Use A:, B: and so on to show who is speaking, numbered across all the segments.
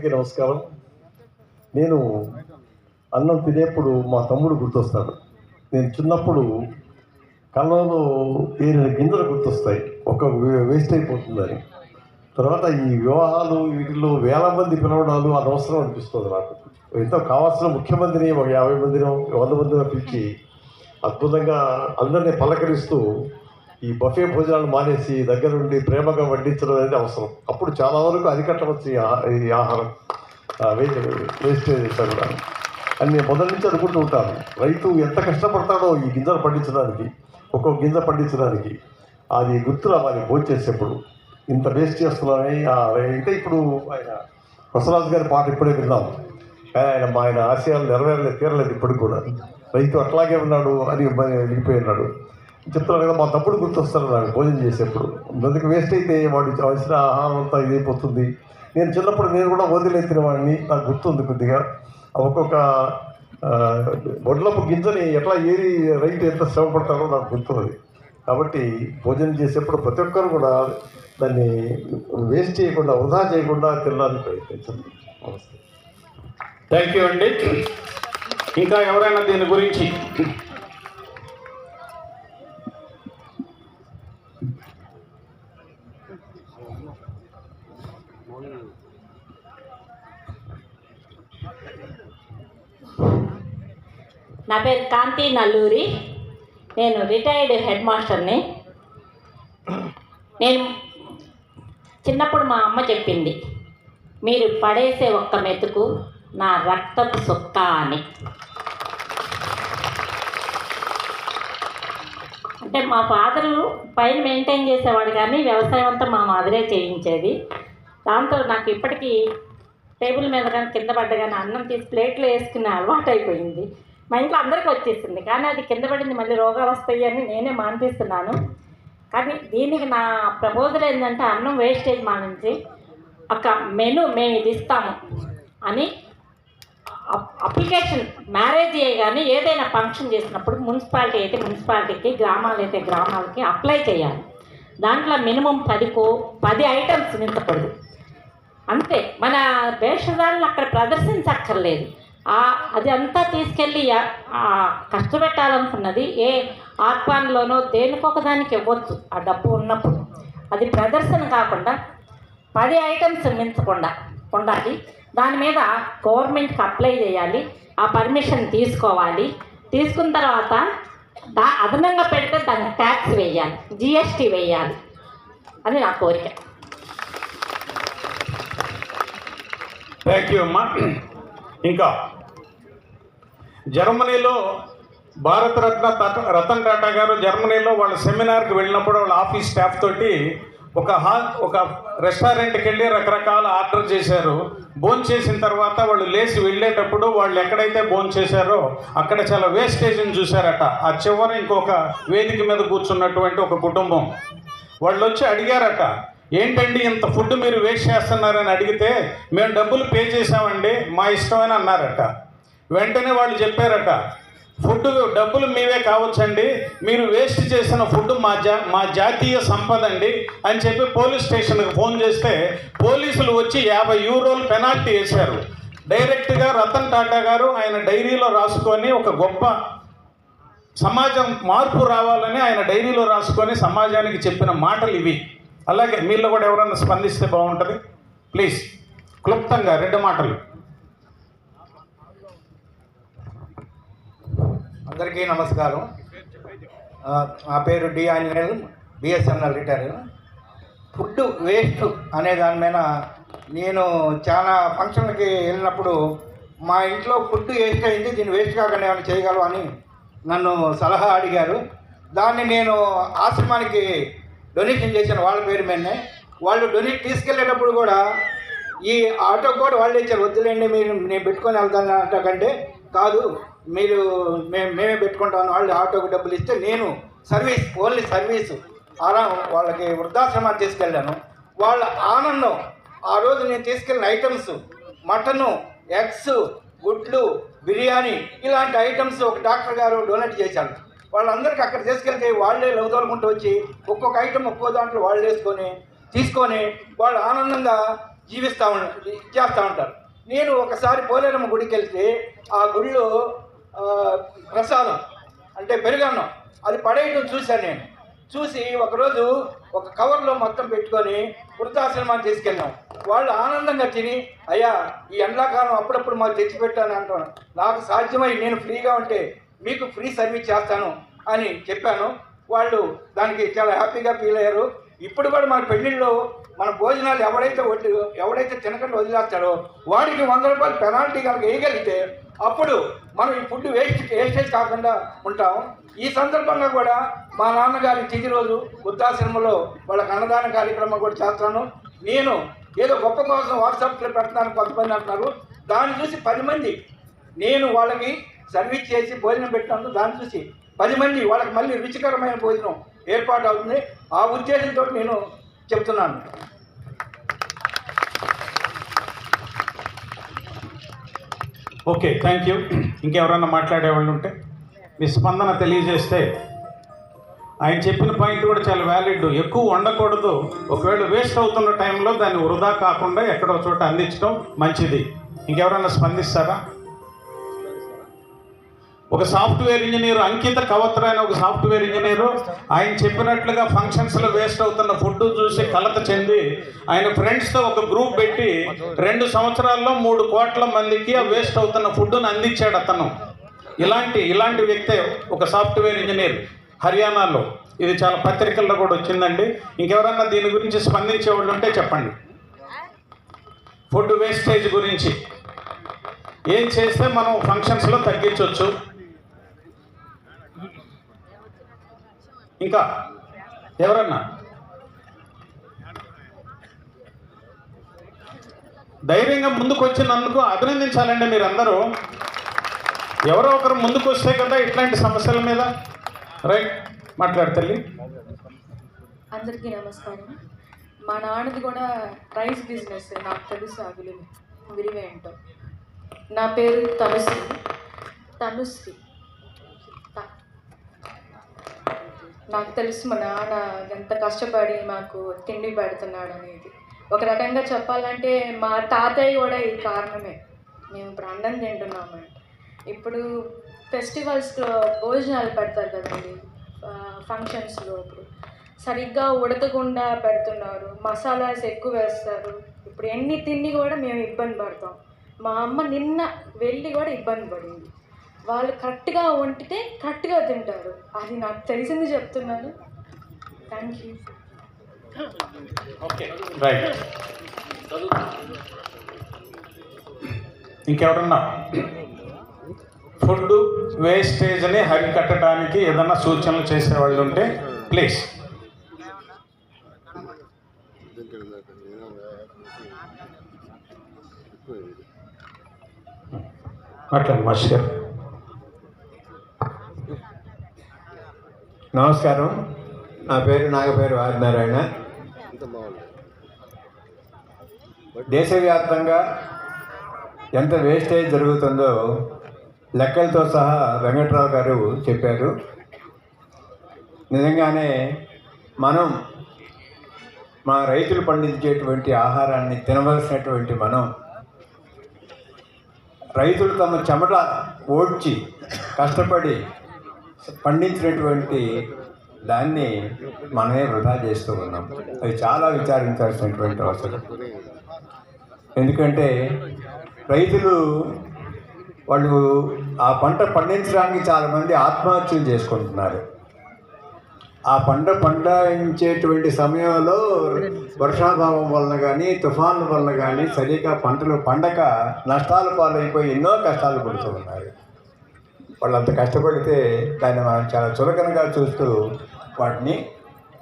A: అందరికీ నమస్కారం. నేను అన్నం తినేప్పుడు మా తమ్ముడు గుర్తొస్తాడు. నేను చిన్నప్పుడు కళ్ళలో ఏరిన గింజలు గుర్తొస్తాయి. ఒక వేస్ట్ అయిపోతుందని. తర్వాత ఈ వివాహాలు వీటిల్లో వేల మంది పిలవడాలు అనవసరం అనిపిస్తుంది నాకు. ఎంతో కావాల్సిన ముఖ్యమంత్రిని ఒక యాభై మందిని వంద మందిని పిలిచి అద్భుతంగా అందరినీ పలకరిస్తూ ఈ బఫే భోజనాలు మానేసి దగ్గర ఉండి ప్రేమగా వడ్డించడం అనేది అవసరం. అప్పుడు చాలా వరకు అరికట్టవచ్చు ఈ ఆహారం వేస్టేజ్ కూడా అని నేను మొదటి నుంచి అనుకుంటూ ఉంటాను రైతు ఎంత కష్టపడతాడో ఈ గింజలు పండించడానికి ఒక్కొక్క గింజ పండించడానికి. అది గుర్తు రావాలి చేసేప్పుడు. ఇంత వేస్ట్ చేస్తున్నామని అయితే ఇప్పుడు ఆయన కొసరాజు గారి పాట ఇప్పుడే విన్నాం. కానీ ఆయన మా ఆయన ఆశయాలు నెరవేరలేదు తీరలేదు ఇప్పటికి కూడా. రైతు అట్లాగే ఉన్నాడు అని వెళ్ళిపోయి ఉన్నాడు. చెప్తున్నాను కదా మా తప్పుడు గుర్తొస్తాను నాకు భోజనం చేసేప్పుడు. అందుకు వేస్ట్ అయితే వాడు వచ్చిన ఆహారం అంతా ఇదైపోతుంది. నేను చిన్నప్పుడు నేను కూడా వదిలేసిన వాడిని నాకు గుర్తుంది కొద్దిగా. ఒక్కొక్క వడ్లపు గింజని ఎట్లా ఏరి రైతు ఎంత శ్రమ పడతారో నాకు గుర్తున్నది కాబట్టి భోజనం చేసేప్పుడు ప్రతి ఒక్కరు కూడా దాన్ని వేస్ట్ చేయకుండా వృధా చేయకుండా తినడానికి ప్రయత్నించండి. నమస్తే.
B: థ్యాంక్ యూ అండి. ఇంకా ఎవరైనా దీని గురించి
C: నా పేరు కాంతి నల్లూరి. నేను రిటైర్డ్ హెడ్ మాస్టర్ని నేను చిన్నప్పుడు మా అమ్మ చెప్పింది మీరు పడేసే ఒక్క మెతుకు నా రక్తపు సుక్క అని. అంటే మా ఫాదరు పైన మెయింటైన్ చేసేవాడు కానీ వ్యవసాయం అంతా మా మాదిరే చేయించేది. దాంతో నాకు ఇప్పటికీ టేబుల్ మీద కానీ కింద పడ్డ కానీ అన్నం తీసి ప్లేట్లో వేసుకునే అలవాటు అయిపోయింది మా ఇంట్లో అందరికీ వచ్చేసింది. కానీ అది కింద పడింది మళ్ళీ రోగాలు వస్తాయి అని నేనే మానిపిస్తున్నాను. కానీ దీనికి నా ప్రపోజల్ ఏంటంటే అన్నం వేస్టేజ్ మానించి ఒక మెను మేము ఇది ఇస్తాము అని అప్- అప్లికేషన్ మ్యారేజ్ కానీ ఏదైనా ఫంక్షన్ చేసినప్పుడు మున్సిపాలిటీ అయితే మున్సిపాలిటీకి గ్రామాలు అయితే గ్రామాలకి అప్లై చేయాలి. దాంట్లో మినిమం పదికో పది ఐటమ్స్ నింపకూడదు. అంతే. మన వేషధారులు అక్కడ ప్రదర్శించక్కర్లేదు. అది అంతా తీసుకెళ్ళి కష్టపెట్టాలనుకున్నది ఏ ఆహ్వాన్లోనో దేనికొక దానికి ఇవ్వచ్చు ఆ డబ్బు ఉన్నప్పుడు. అది ప్రదర్శన కాకుండా పది ఐటమ్స్ మించకుండా ఉండాలి. దాని మీద గవర్నమెంట్కి అప్లై చేయాలి ఆ పర్మిషన్ తీసుకోవాలి. తీసుకున్న తర్వాత దా అదనంగా పెడితే దానికి ట్యాక్స్ వేయాలి జిఎస్టీ వేయాలి అది నా కోరిక.
B: థ్యాంక్ యూ అమ్మా. ఇంకా జర్మనీలో భారతరత్న రతన్ టాటా గారు జర్మనీలో వాళ్ళ సెమినార్కి వెళ్ళినప్పుడు వాళ్ళ ఆఫీస్ స్టాఫ్ తోటి ఒక హాల్ ఒక రెస్టారెంట్కి వెళ్ళి రకరకాల ఆర్డర్ చేశారు. భోజనం చేసిన తర్వాత వాళ్ళు లేచి వెళ్ళేటప్పుడు వాళ్ళు ఎక్కడైతే భోజనం చేశారో అక్కడ చాలా వేస్టేజ్ని చూశారట. ఆ చివర ఇంకొక వేదిక మీద కూర్చున్నటువంటి ఒక కుటుంబం. వాళ్ళు వచ్చి అడిగారట ఏంటండి ఇంత ఫుడ్ మీరు వేస్ట్ చేస్తున్నారని అడిగితే మేము డబ్బులు పే చేసామండి మా ఇష్టమని అన్నారట. వెంటనే వాళ్ళు చెప్పారట ఫుడ్ డబ్బులు మీవే కావచ్చండి మీరు వేస్ట్ చేసిన ఫుడ్ మా జా మా జాతీయ సంపద అండి అని చెప్పి పోలీస్ స్టేషన్కి ఫోన్ చేస్తే పోలీసులు వచ్చి యాభై యూరోలు పెనాల్టీ వేశారు. డైరెక్ట్గా రతన్ టాటా గారు ఆయన డైరీలో రాసుకొని ఒక గొప్ప సమాజం మార్పు రావాలని ఆయన డైరీలో రాసుకొని సమాజానికి చెప్పిన మాటలు ఇవి. అలాగే మీలో కూడా ఎవరన్నా స్పందిస్తే బాగుంటుంది? ప్లీజ్ క్లుప్తంగా రెండు మాటలు.
D: అందరికీ నమస్కారం. నా పేరు D Anjaneyulu BSNL retire food waste అనే దాని మీద నేను చాలా ఫంక్షన్లకి వెళ్ళినప్పుడు మా ఇంట్లో ఫుడ్ వేస్ట్ అయింది దీన్ని వేస్ట్ కాకుండా ఏమైనా చేయగలవు అని నన్ను సలహా అడిగారు. దాన్ని నేను ఆశ్రమానికి డొనేషన్ చేసిన వాళ్ళ పేరు మీదనే. వాళ్ళు డొనేట్ తీసుకెళ్ళేటప్పుడు కూడా ఈ ఆటో కూడా వాళ్ళు ఇచ్చారు. వద్దులేండి మీరు నేను పెట్టుకొని వెళ్తాను అంటకంటే కాదు మీరు మేము మేమే పెట్టుకుంటాను వాళ్ళు ఆటోకి డబ్బులు ఇస్తే నేను సర్వీస్ ఓన్లీ సర్వీసు. అలా వాళ్ళకి వృద్ధాశ్రమాలు తీసుకెళ్ళాను. వాళ్ళ ఆనందం ఆ రోజు నేను తీసుకెళ్ళిన ఐటమ్స్ మటను ఎగ్స్ గుడ్లు బిర్యానీ ఇలాంటి ఐటమ్స్ ఒక డాక్టర్ గారు డొనేట్ చేశాను వాళ్ళందరికీ అక్కడ తీసుకెళ్తే వాళ్ళే లవదోలుకుంటూ వచ్చి ఒక్కొక్క ఐటమ్ ఒక్కో దాంట్లో వాళ్ళు వేసుకొని తీసుకొని వాళ్ళు ఆనందంగా జీవిస్తూ ఉం చేస్తూ ఉంటారు. నేను ఒకసారి పోలేరమ్మ గుడికి వెళ్తే ఆ గుడిలో ప్రసాదం అంటే పెరుగన్నం అది పడేయడం చూశాను నేను. చూసి ఒకరోజు ఒక కవర్లో మొత్తం పెట్టుకొని వృద్ధాశ్రమాన్ని తీసుకెళ్ళాం. వాళ్ళు ఆనందంగా తిని అయ్యా ఈ ఎండాకాలం అప్పుడప్పుడు మాకు తెచ్చిపెట్టాను అంటాను నాకు సాధ్యమై నేను ఫ్రీగా ఉంటే మీకు ఫ్రీ సర్వీస్ చేస్తాను అని చెప్పాను. వాళ్ళు దానికి చాలా హ్యాపీగా ఫీల్ అయ్యారు. ఇప్పుడు కూడా మన పెళ్ళిళ్ళు మన భోజనాలు ఎవడైతే వడ్డీ ఎవడైతే తినకుండా వదిలేస్తాడో వాడికి వంద రూపాయలు పెనాల్టీ కనుక వేయగలిగితే అప్పుడు మనం ఈ ఫుడ్ వేస్ట్ వేస్టేజ్ కాకుండా ఉంటాం. ఈ సందర్భంగా కూడా మా నాన్నగారి తిది రోజు వృద్ధాశ్రమంలో వాళ్ళకి అన్నదాన కార్యక్రమం కూడా చేస్తాను. నేను ఏదో గొప్ప కోసం వాట్సాప్లో పెడతాను కొంతమంది అంటున్నారు. దాన్ని చూసి పది మంది నేను వాళ్ళకి సర్వీస్ చేసి భోజనం పెట్టినందుకు దాన్ని చూసి పది మంది వాళ్ళకి మళ్ళీ రుచికరమైన భోజనం ఏర్పాటు అవుతుంది. ఆ ఉద్దేశంతో నేను చెప్తున్నాను.
B: Okay thank you. ఇంకెవరన్నా మాట్లాడే వాళ్ళు ఉంటే మీ స్పందన తెలియజేస్తే ఆయన చెప్పిన పాయింట్ కూడా చాలా వ్యాలిడ్. ఎక్కువ వండకూడదు. ఒకవేళ వేస్ట్ అవుతున్న టైంలో దాన్ని వృధా కాకుండా ఎక్కడో చోట అందించడం మంచిది. ఇంకెవరన్నా స్పందిస్తారా? ఒక సాఫ్ట్వేర్ ఇంజనీర్ అంకిత కవత్ర అనే ఒక సాఫ్ట్వేర్ ఇంజనీరు ఆయన చెప్పినట్లుగా ఫంక్షన్స్లో వేస్ట్ అవుతున్న ఫుడ్ చూసి కలత చెంది ఆయన ఫ్రెండ్స్తో ఒక గ్రూప్ పెట్టి రెండు సంవత్సరాల్లో మూడు కోట్ల మందికి ఆ వేస్ట్ అవుతున్న ఫుడ్ను అందించాడు అతను. ఇలాంటి ఇలాంటి వ్యక్తే ఒక సాఫ్ట్వేర్ ఇంజనీర్ హర్యానాలో. ఇది చాలా పత్రికల్లో కూడా వచ్చిందండి. ఇంకెవరన్నా దీని గురించి స్పందించే వాళ్ళు ఉంటే చెప్పండి. ఫుడ్ వేస్టేజ్ గురించి. ఏం చేస్తే మనం ఫంక్షన్స్లో తగ్గించవచ్చు ఇంకా ఎవరన్నా? ధైర్యంగా ముందుకు వచ్చినందుకు అభినందించాలండి మీరందరూ. ఎవరో ఒకరు ముందుకు వస్తే కదా ఇట్లాంటి సమస్యల మీద. రైట్ మాట్లాడతల్లి
E: అందరికీ నమస్కారం. మా నాన్నది కూడా రైస్ బిజినెస్ నాకు తెలుసు ఆ విలువ విలువ ఏంటో నా పేరు తనుశ్రీ. తనుశ్రీ. నాకు తెలుసు మా నాన్న ఎంత కష్టపడి మాకు తిండి పెడుతున్నాడు అనేది. ఒక రకంగా చెప్పాలంటే మా తాతయ్య కూడా ఈ కారణమే. మేము ఇప్పుడు అన్నం తింటున్నామంటే. ఇప్పుడు ఫెస్టివల్స్లో భోజనాలు పెడతారు కదండి ఫంక్షన్స్లో ఇప్పుడు. సరిగ్గా ఉడకకుండా పెడుతున్నారు మసాలాస్ ఎక్కువ వేస్తారు. ఇప్పుడు ఎన్ని తిండి కూడా మేము ఇబ్బంది పడతాం. మా అమ్మ నిన్న వెళ్ళి కూడా ఇబ్బంది పడింది. వాళ్ళు కరెక్ట్గా వండితే కరెక్ట్గా తింటారు. అది నాకు తెలిసింది చెప్తున్నాను. థ్యాంక్ యూ
B: ఓకే రైట్ ఇంకెవరన్నా? ఫుడ్ వేస్టేజ్ని హరికట్టడానికి ఏదన్నా సూచనలు చేసేవాళ్ళు ఉంటే ప్లీజ్ మాట్లాడు మాస్టర్.
F: నమస్కారం. నా పేరు నాగపేరు ఆదినారాయణ దేశవ్యాప్తంగా ఎంత వేస్టేజ్ జరుగుతుందో లెక్కలతో సహా వెంకట్రావు గారు చెప్పారు. నిజంగానే మనం మా రైతులు పండించేటువంటి ఆహారాన్ని తినవలసినటువంటి మనం రైతులు తమ చెమట ఓడ్చి కష్టపడి పండించినటువంటి దాన్ని మనమే వృధా చేస్తూ ఉన్నాం. అది చాలా విచారించాల్సినటువంటి అవసరం. ఎందుకంటే రైతులు వాళ్ళు ఆ పంట పండించడానికి చాలామంది ఆత్మహత్యలు చేసుకుంటున్నారు. ఆ పంట పండించేటువంటి సమయంలో వర్షాభావం వలన కానీ తుఫాన్ల వలన కానీ సరిగా పంటలు పండక నష్టాలు పాలైపోయి ఎన్నో కష్టాలు పడుతూ ఉన్నాయి. వాళ్ళు అంత కష్టపడితే దాన్ని మనం చాలా చులకనగా చూస్తూ వాటిని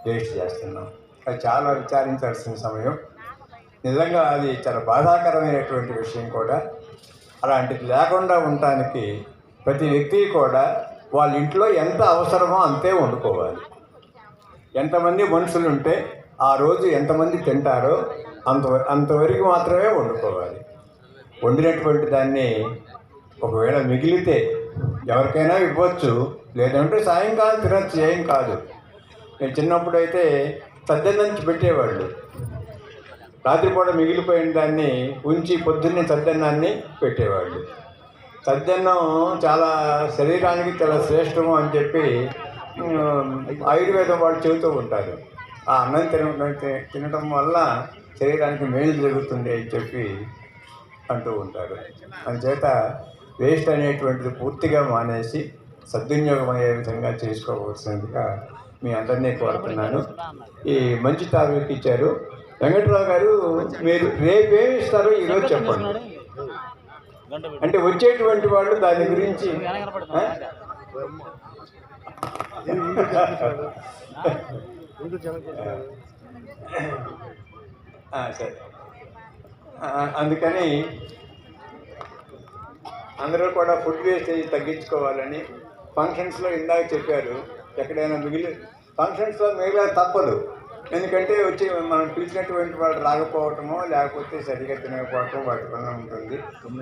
F: వేస్ట్ చేస్తున్నాం. అది చాలా విచారించాల్సిన సమయం. నిజంగా అది చాలా బాధాకరమైనటువంటి విషయం కూడా. అలాంటిది లేకుండా ఉండటానికి ప్రతి వ్యక్తి కూడా వాళ్ళ ఇంట్లో ఎంత అవసరమో అంతే వండుకోవాలి. ఎంతమంది మనుషులు ఉంటే ఆ రోజు ఎంతమంది తింటారో అంత అంతవరకు మాత్రమే వండుకోవాలి. వండినటువంటి దాన్ని ఒకవేళ మిగిలితే ఎవరికైనా ఇవ్వచ్చు. లేదంటే సాయంకాలం తినచ్చు ఏం కాదు. నేను చిన్నప్పుడు అయితే సద్దె నుంచి పెట్టేవాళ్ళు. రాత్రిపూట మిగిలిపోయిన దాన్ని ఉంచి పొద్దున్నే సద్దన్నాన్ని పెట్టేవాళ్ళు. సద్దన్నం చాలా శరీరానికి చాలా శ్రేష్టము అని చెప్పి ఆయుర్వేదం వాళ్ళు చెబుతూ ఉంటారు. ఆ అన్నం తినడం తినడం వల్ల శరీరానికి మేలు జరుగుతుంది అని చెప్పి అంటూ ఉంటారు. అందుచేత వేస్ట్ అనేటువంటిది పూర్తిగా మానేసి సద్వినియోగం అయ్యే విధంగా చేసుకోవాల్సిందిగా మీ అందరినీ కోరుతున్నాను. ఈ మంచి టాపిక్ ఇచ్చారు. వెంకటరావు గారు మీరు రేపేమి ఇస్తారో ఈరోజు చెప్పండి. అంటే వచ్చేటువంటి వాళ్ళు దాని గురించి సరే. అందుకని అందరూ కూడా ఫుడ్ వేస్టేజ్ తగ్గించుకోవాలని ఫంక్షన్స్లో ఇందాక చెప్పారు. ఎక్కడైనా మిగిలి ఫంక్షన్స్లో మిగిలిన తప్పదు. ఎందుకంటే వచ్చి మనం పిలిచినటువంటి వాళ్ళు రాకపోవటమో లేకపోతే సరిగా తినకపోవటం వాటి వల్ల ఉంటుంది.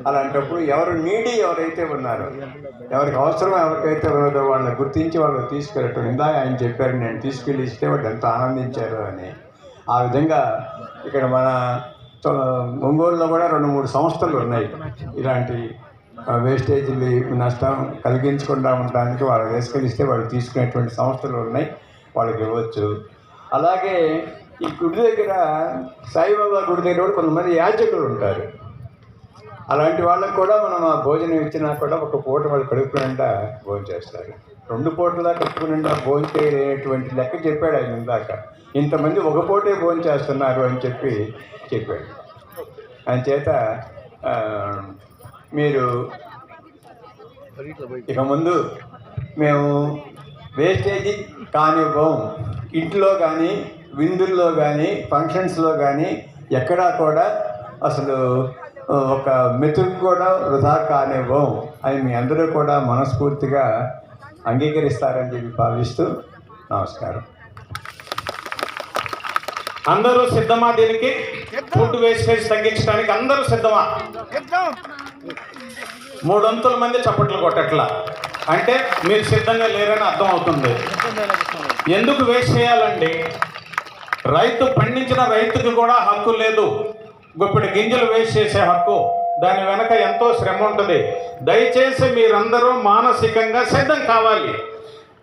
F: అలాంటప్పుడు ఎవరు నీడి ఎవరైతే ఉన్నారో ఎవరికి అవసరం ఎవరికైతే ఉన్నదో వాళ్ళని గుర్తించి వాళ్ళని తీసుకెళ్ళటం. ఇందాక ఆయన చెప్పారు నేను తీసుకెళ్ళి ఇస్తే వాళ్ళు ఎంత ఆనందించారు అని. ఆ విధంగా ఇక్కడ మన తొ- ఒంగోలులో కూడా రెండు మూడు సంస్థలు ఉన్నాయి. ఇలాంటి వేస్టేజీలు నష్టం కలిగించకుండా ఉండడానికి వాళ్ళు వేసుకెళ్ళిస్తే వాళ్ళు తీసుకునేటువంటి సంస్థలు ఉన్నాయి వాళ్ళకి ఇవ్వచ్చు. అలాగే ఈ గుడి దగ్గర సాయిబాబా గుడి దగ్గర కూడా కొంతమంది యాచకులు ఉంటారు. అలాంటి వాళ్ళకు కూడా మనం ఆ భోజనం ఇచ్చినా కూడా ఒక పూట వాళ్ళు కడుపు నిండా భోజనం చేస్తారు. రెండు పూటలా కడుపు నిండా భోజనం చేయలేటువంటి లెక్క చెప్పాడు ఆయన ఇందాక. ఇంతమంది ఒక పూటే భోజనం చేస్తున్నారు అని చెప్పి చెప్పాడు. ఆయన చేత మీరు ఇక ముందు మేము వేస్టేజీ కానివ్వం. ఇంట్లో కానీ విందుల్లో కానీ ఫంక్షన్స్లో కానీ ఎక్కడా కూడా అసలు ఒక మెతుకు కూడా వృధా కానివ్వం అని మీ అందరూ కూడా మనస్ఫూర్తిగా అంగీకరిస్తారని చెప్పి భావిస్తూ నమస్కారం.
B: అందరూ సిద్ధమా దీనికి? ఫుడ్ వేస్టేజ్ తగ్గించడానికి అందరూ సిద్ధమా? మూడొంతుల మంది చప్పట్లు కొట్టట్లా. అంటే మీరు సిద్ధంగా లేరని అర్థం అవుతుంది. ఎందుకు వేస్ట్ చేయాలండి? రైతు పండించిన రైతుకి కూడా హక్కు లేదు. గుప్పిడి గింజలు వేస్ట్ చేసే హక్కు. దాని వెనక ఎంతో శ్రమ ఉంటుంది. దయచేసి మీరందరూ మానసికంగా సిద్ధం కావాలి.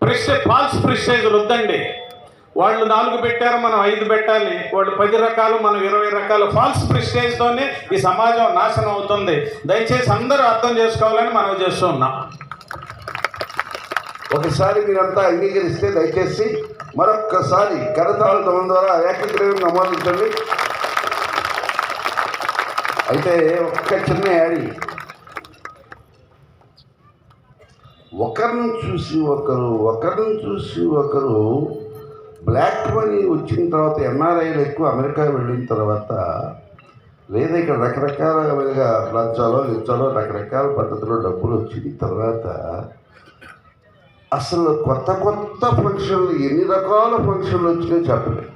B: ప్రిస్టే ఫాల్స్ ప్రిస్టేజ్ వద్దండి వాళ్ళు నాలుగు పెట్టారు మనం ఐదు పెట్టాలి. వాళ్ళు పది రకాలు మనం ఇరవై రకాలు. ఫాల్స్ ప్రిస్టేజ్తోనే ఈ సమాజం నాశనం అవుతుంది. దయచేసి అందరూ అర్థం చేసుకోవాలని మనం చేస్తూ ఉన్నాం.
G: ఒకసారి మీరంతా అంగీకరిస్తే దయచేసి మరొక్కసారి కరతాళ ద్వారా ఏకగ్రీవం నమోదించండి అయితే ఒక్క చిన్న యాడి. ఒకరిని చూసి ఒకరు ఒకరిని చూసి ఒకరు బ్లాక్ వచ్చిన తర్వాత ఎన్ఆర్ఐలు ఎక్కువ అమెరికా వెళ్ళిన తర్వాత లేదా ఇక్కడ రకరకాలుగా లంచాలో లించాలో రకరకాల పద్ధతిలో డబ్బులు వచ్చిన తర్వాత అసలు కొత్త కొత్త ఫంక్షన్లు ఎన్ని రకాల ఫంక్షన్లు వచ్చినాయో చెప్పలేదు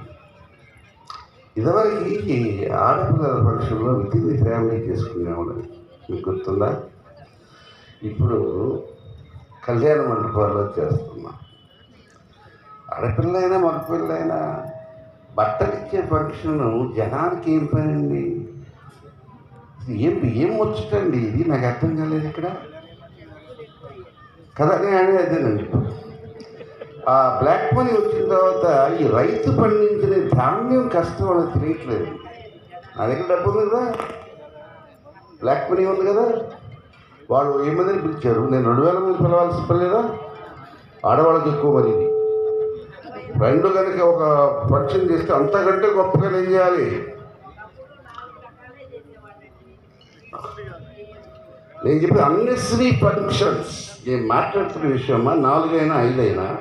G: ఇదివరకు ఆడపిల్లల ఫంక్షన్లో విత్ ది ఫ్యామిలీ చేసుకునేవాళ్ళం మీకు గుర్తుందా? ఇప్పుడు కళ్యాణ మండపాల్లో చేస్తున్నాం. ఆడపిల్లైనా మగపిల్లైనా బట్టలు ఇచ్చే ఫంక్షన్ జనానికి ఏం పని అండి ఏం ఏం వచ్చుటండి? ఇది నాకు అర్థం కాలేదు ఇక్కడ. కదా నేను అనేది అదేనండి. ఆ బ్లాక్ మనీ వచ్చిన తర్వాత ఈ రైతు పండించిన ధాన్యం కష్టం అనేది తెలియట్లేదు. నా దగ్గర డబ్బు ఉంది కదా. బ్లాక్ మనీ ఉంది కదా. వాళ్ళు ఏమందని పిలిచారు? నేను రెండు వేల మంది పిలవాల్సి పర్లేదా ఆడవాళ్ళకి ఎక్కువ మరి రెండు కనుక ఒక ఫంక్షన్ చేస్తే అంతకంటే గొప్పగా ఏం చేయాలి? నేను చెప్పి అన్నెసరీ ఫంక్షన్స్ నేను మాట్లాడుతున్న విషయమా? నాలుగైనా ఐదైనా?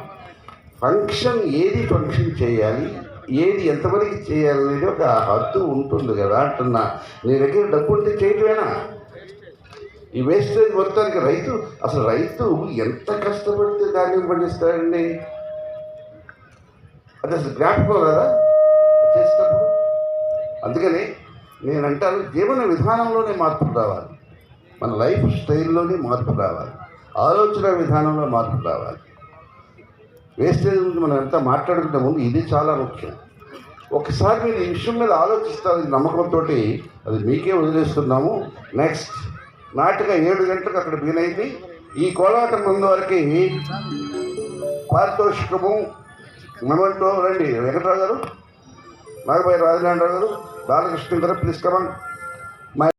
G: ఫంక్షన్ ఏది ఫంక్షన్ చేయాలి? ఏది ఎంతవరకు చేయాలి అనేది ఒక హద్దు ఉంటుంది కదా అంటున్నా. నీ దగ్గర డబ్బు ఉంటే చేయటమేనా? ఈ వేస్టేజ్ మొత్తానికి రైతు అసలు రైతు ఎంత కష్టపడితే ధాన్యం పండిస్తాడండి? అది అసలు జ్ఞాపకం కదా? చేసేటప్పుడు. అందుకని నేను అంటాను జీవన విధానంలోనే మార్పు రావాలి. మన లైఫ్ స్టైల్లోనే మార్పు రావాలి. ఆలోచన విధానంలో మార్పు రావాలి. వేస్టేజ్ గురించి మనం ఎంత మాట్లాడుకుంటే ముందు ఇది చాలా ముఖ్యం. ఒకసారి మీరు ఈ విషయం మీద ఆలోచిస్తారు నమ్మకంతో అది మీకే వదిలేస్తున్నాము. నెక్స్ట్ నాటిక ఏడు గంటలకు అక్కడ బిగినైంది ఈ కోలాటం ముందు వరకు పారితోషికము మెమంటో రండి వెంకట్రావు గారు నాగబాయి రాజనారాయణ గారు బాలకృష్ణ గారు ప్లీజ్ కమన్